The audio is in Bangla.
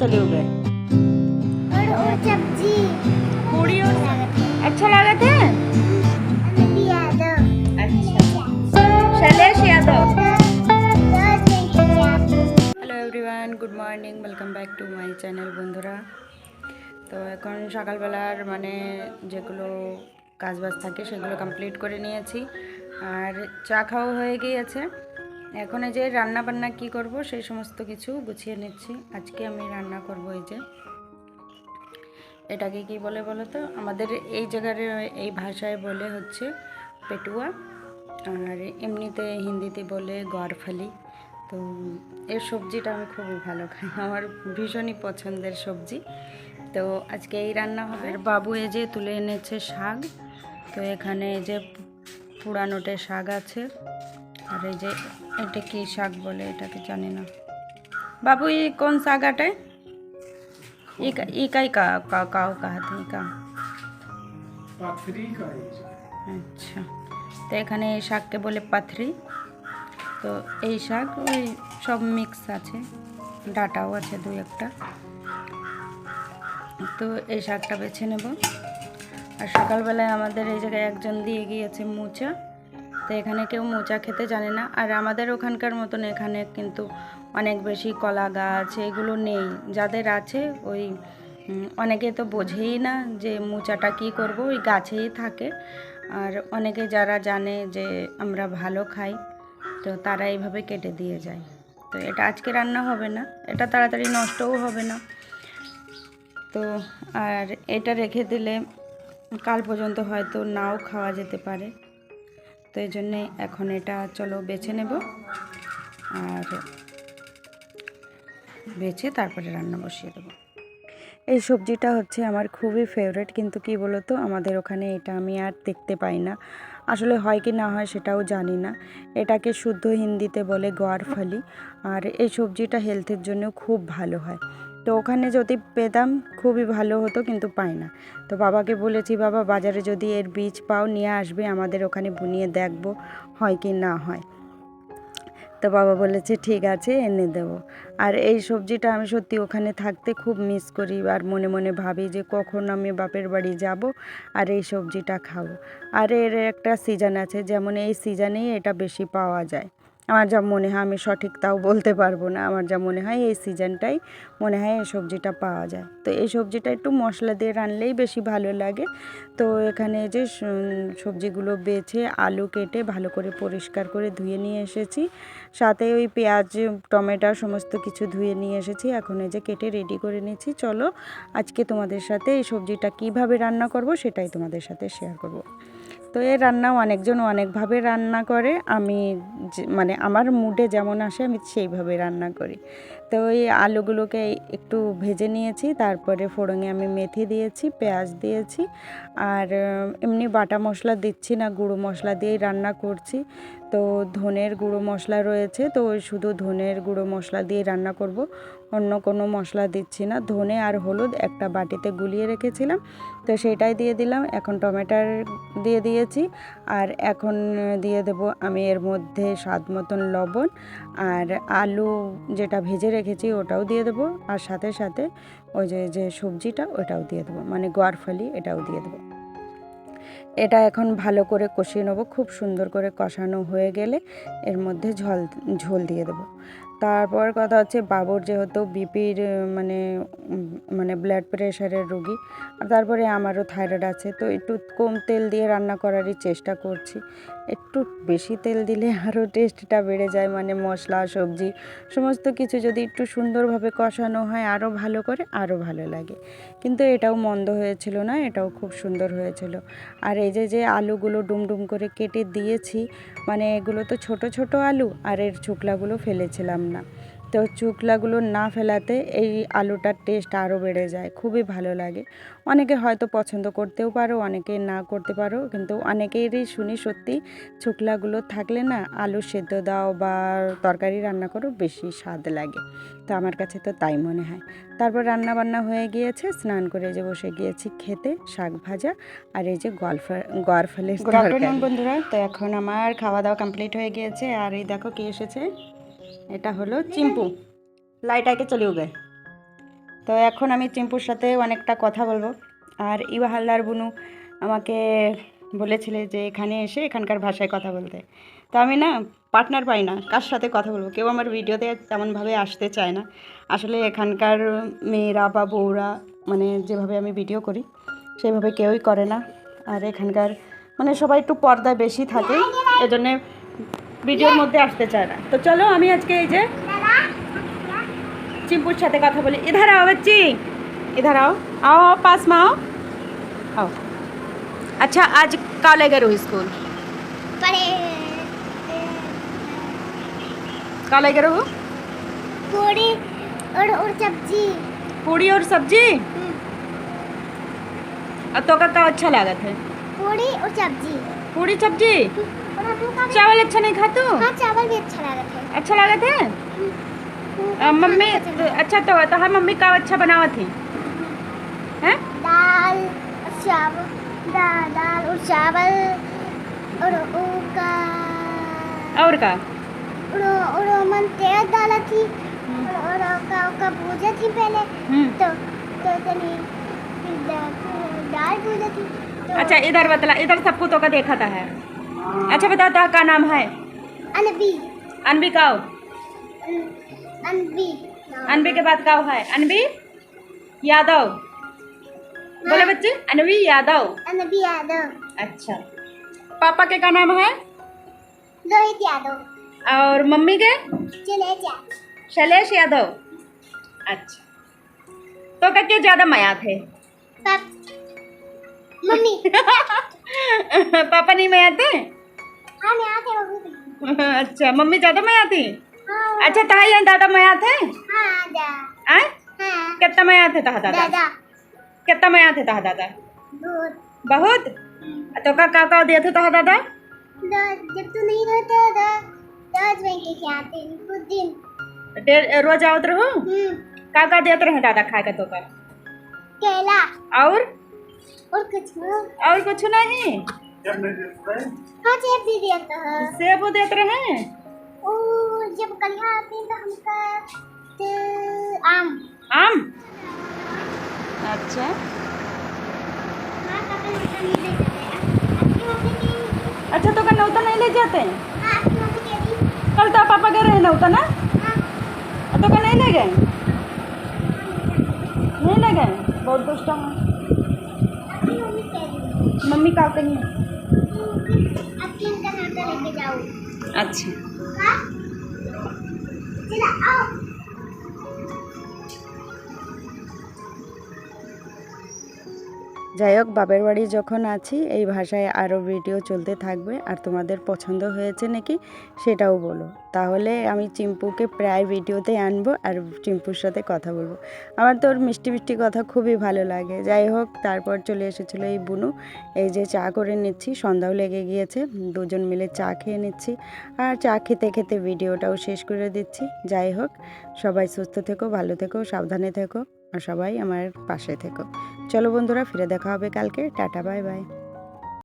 चले गए और वो सब्जी पूरी और अच्छा अच्छा लगा था यादव अच्छा Shailesh Yadav hello everyone good morning welcome back to my channel বন্ধুরা তো এখন সকালবেলার মানে যেগুলো কাজবাজ থাকে সেগুলো কমপ্লিট করে নিয়েছি আর চা খাওয়া হয়ে গিয়েছে এখন এই যে রান্না বান্না কী করব, সেই সমস্ত কিছু গুছিয়ে নিচ্ছি। আজকে আমি রান্না করব এই যে, এটাকে কি বলে বলো তো আমাদের এই জায়গার, এই ভাষায় বলে হচ্ছে পেটুয়া, আর এমনিতে হিন্দিতে বলে গড়ফালি। তো এর সবজিটা আমি খুবই ভালো খাই, আমার ভীষণই পছন্দের সবজি। তো আজকে এই রান্না হবে। বাবু এই যে তুলে এনেছে শাক, তো এখানে এই যে পুরানোটে শাক আছে। আর এই যে এটা কি শাক বলে এটাকে জানি না। বাবু ই কোন শাক আটে ইকাই কা কাও কাহাতে ইকা আচ্ছা। তো এখানে এই শাককে বলে পাথরি। তো এই শাক ওই সব মিক্স আছে। ডাটাও আছে দুই একটা। তো এই শাকটা বেছে নেব। আর সকালবেলায় আমাদের এই জায়গায় একজন দিয়ে গিয়েছে মোচা। তো এখানে কেউ মোচা খেতে জানে না। আর আমাদের ওখানকার মতন এখানে কিন্তু অনেক বেশি কলা গাছ এগুলো নেই। যাদের আছে ওই অনেকে তো বোঝেই না যে মোচাটা কি করব, ওই গাছেই থাকে। আর অনেকে যারা জানে যে আমরা ভালো খাই, তো তারা এইভাবে কেটে দিয়ে যায়। তো এটা আজকে রান্না হবে না, এটা তাড়াতাড়ি নষ্টও হবে না। তো আর এটা রেখে দিলে কাল পর্যন্ত হয়তো নাও খাওয়া যেতে পারে। তো এই জন্যে এখন এটা চলো বেছে নেব। আর বেছে তারপরে রান্না বসিয়ে দেবো। এই সবজিটা হচ্ছে আমার খুবই ফেভারেট কিন্তু কি বলতো, আমাদের ওখানে এটা আমি আর দেখতে পাই না। আসলে হয় কি না হয় সেটাও জানি না। এটাকে শুদ্ধ হিন্দিতে বলে গোয়ার ফালি আর এই সবজিটা হেলথের জন্য খুব ভালো হয়। তো ওখানে যদি পেতাম খুবই ভালো হতো, কিন্তু পাই না। তো বাবাকে বলেছি, বাবা, বাজারে যদি এর বীজ পাও, নিয়ে আসবে, আমাদের ওখানে বুনিয়ে দেখব, হয় কি না হয়। তো বাবা বলেছে, ঠিক আছে, এনে দেবো। আর এই সবজিটা আমি সত্যি ওখানে থাকতে খুব মিস করি আর মনে মনে ভাবি যে কখন আমি বাপের বাড়ি যাব আর এই সবজিটা খাব। আর এর একটা সিজন আছে, যেমন এই সিজনেই এটা বেশি পাওয়া যায়। আমার যা মনে হয় আমি সঠিক তাও বলতে পারব না। আমার যা মনে হয় এই সিজনটাই মনে হয় এই সবজিটা পাওয়া যায়। তো এই সবজিটা একটু মশলা দিয়ে রানলেই বেশি ভালো লাগে। তো এখানে যে সবজিগুলো বেছে আলু কেটে ভালো করে পরিষ্কার করে ধুয়ে নিয়ে এসেছি। সাথে ওই পেঁয়াজ, টমেটো সমস্ত কিছু ধুয়ে নিয়ে এসেছি। এখন এই যে কেটে রেডি করে নিয়েছি। চলো আজকে তোমাদের সাথে এই সবজিটা কীভাবে রান্না করব সেটাই তোমাদের সাথে শেয়ার করব। তো এই রান্নাও অনেকজন অনেকভাবে রান্না করে। আমি মানে আমার মুডে যেমন আসে, আমি সেইভাবে রান্না করি। তো ওই আলুগুলোকে একটু ভেজে নিয়েছি, তারপরে ফোড়নে আমি মেথি দিয়েছি, পেঁয়াজ দিয়েছি, আর এমনি বাটা মশলা দিচ্ছি না, গুঁড়ো মশলা দিয়েই রান্না করছি। তো ধনের গুঁড়ো মশলা রয়েছে, তো শুধু ধনের গুঁড়ো মশলা দিয়ে রান্না করব। অন্য কোনো মশলা দিচ্ছি না। ধনে আর হলুদ একটা বাটিতে গুলিয়ে রেখেছিলাম। তো সেটাই দিয়ে দিলাম। এখন টমেটার দিয়ে দিয়েছি। আর এখন দিয়ে দেব আমি এর মধ্যে স্বাদ মতন লবণ। আর আলু যেটা ভেজে রেখেছি ওটাও দিয়ে দেবো। আর সাথে সাথে ওই যে যে সবজিটা ওটাও দিয়ে দেবো। মানে গোয়ারফালি এটাও দিয়ে দেবো। এটা এখন ভালো করে কষিয়ে নেব। খুব সুন্দর করে কষানো হয়ে গেলে এর মধ্যে ঝল, ঝোল দিয়ে দেবো। তারপর কথা হচ্ছে বাবুর যেহেতু বিপির মানে মানে ব্লাড প্রেশারের রুগী। তারপরে আমারও থাইরয়েড আছে, তো একটু কম তেল দিয়ে রান্না করারই চেষ্টা করছি। একটু বেশি তেল দিলে আরও টেস্টটা বেড়ে যায় মানে মশলা, সবজি, সমস্ত কিছু যদি একটু সুন্দরভাবে কষানো হয়, আরও ভালো করে, আরও ভালো লাগে। কিন্তু এটাও মন্দ হয়েছিল না, এটাও খুব সুন্দর হয়েছিল। আর এই যে যে আলুগুলো ডুমডুম করে কেটে দিয়েছি মানে এগুলো তো ছোট ছোট আলু, আর এর ছোকলাগুলো ফেলেছিলাম না। তো চুকলাগুলো না ফেলাতে এই আলুটার টেস্ট আরও বেড়ে যায়। খুবই ভালো লাগে। অনেকে হয়তো পছন্দ করতেও পারো অনেকে না করতে পারো কিন্তু অনেকেরই শুনি সত্যি চুকলাগুলো থাকলে না আলু সেদ্ধ দাও বা তরকারি রান্না করো বেশি স্বাদ লাগে। তো আমার কাছে তো তাই মনে হয়। তারপর রান্না বান্না হয়ে গিয়েছে স্নান করে যে বসে গিয়েছি খেতে শাক ভাজা আর এই যে গলফা গরফলের বন্ধুরা। তো এখন আমার খাওয়া দাওয়া কমপ্লিট হয়ে গিয়েছে। আর এই দেখো কে এসেছে? এটা হলো চিম্পু। লাইট আগে চলেও গে তো এখন আমি চিম্পুর সাথে অনেকটা কথা বলব। আর ইবা হালদার বুনু আমাকে বলেছিলে যে এখানে এসে এখানকার ভাষায় কথা বলতে। তো আমি না পার্টনার পাই না, কার সাথে কথা বলব? কেউ আমার ভিডিওতে তেমনভাবে আসতে চায় না। আসলে এখানকার মেয়েরা বা বউরা মানে যেভাবে আমি ভিডিও করি, সেভাবে কেউই করে না। আর এখানকার মানে সবাই একটু পর্দায় বেশি থাকে। এজন্যে ভিডিওর মধ্যে আসতে চায় না তো চলো আমি আজকে এই যে चिंपूर साथे কথা বলি इधर आओ बच्ची इधर आओ आओ आओ पास में आओ आओ अच्छा आज का लेकर हो स्कूल पड़े का लेकर हो पूरी और और सब्जी पूड़ी और सब्जी हम्म, और तो का का अच्छा लागत है पूरी और सब्जी पूड़ी सब्जी और हम लोग का भी- चावल अच्छा नहीं खातू हाँ? चावल भी अच्छा लगा था। अच्छा लागत है। अ, मम्मी तो, अच्छा तो तो हाँ मम्मी का अच्छा बनावा थी हैं? दाल चावल। दाल दाल और चावल और उका और का? और और मन तेल डाला थी। और और का का पूजा थी पहले। हम्म। तो तो तनी फिर दाल पूजा थी। तो अच्छा इधर बतला। इधर सबको तो का देखा था है। अच्छा बता तो का नाम है? अनबी। अनबिकाओ अनबी। अनबी के बाद का है अनबी यादव। बोले बच्चे अनबी यादव। अनबी यादव। अच्छा। पापा के का नाम है? रोहित यादव। और मम्मी के? शैलेश यादव। अच्छा। तो का के ज़्यादा माया थे। पाप मम्मी। पापा नहीं माया थे? हाँ हो अच्छा मम्मी ज़्यादा माया थी हाँ। अच्छा ताई और दादा माया थे हाँ हाँ। कितना माया थे तहा दादा? कितना माया थे तहा दादा? बहुत। तो का का का दिए थे तहा दादा? जब तू नहीं रहता था दूध में के क्या आते हैं? दिन। रोज आवत रहो? हम्म। का का देते रहे दादा खाए का तो का? केला। और? और कुछ और कुछ नहीं? हाँ। सेब भी देते हैं। सेब वो देते रहे हैं? ओ जब कलिया आती तो हमका आम। आम? अच्छा। अच्छा तो नौता नहीं ले जाते हैं? कल तो पापा गए रहे नौता ना? तो क्या नहीं ले गए? नहीं ले गए? बहुत दुष्ट मम्मी का कहीं আচ্ছা। হ্যাঁ। যাই হোক, বাপের বাড়ি যখন আছি, এই ভাষায় আরও ভিডিও চলতে থাকবে। আর তোমাদের পছন্দ হয়েছে নাকি, সেটাও বলো। তাহলে আমি চিম্পুকে প্রায় ভিডিওতে আনব আর চিম্পুর সাথে কথা বলব। আমার তোর মিষ্টি মিষ্টি কথা খুবই ভালো লাগে। যাই হোক, তারপর চলে এসেছিল এই বুনু। এই যে চা করে নিচ্ছি, সন্ধ্যাও লেগে গিয়েছে। দুজন মিলে চা খেয়ে নিচ্ছি। আর চা খেতে খেতে ভিডিওটাও শেষ করে দিচ্ছি। যাই হোক, সবাই সুস্থ থেকো, ভালো থেকো, সাবধানে থেকো। আর সবাই আমার পাশে থেকো। চলো বন্ধুরা ফিরে দেখা হবে কালকে। Tata bye bye.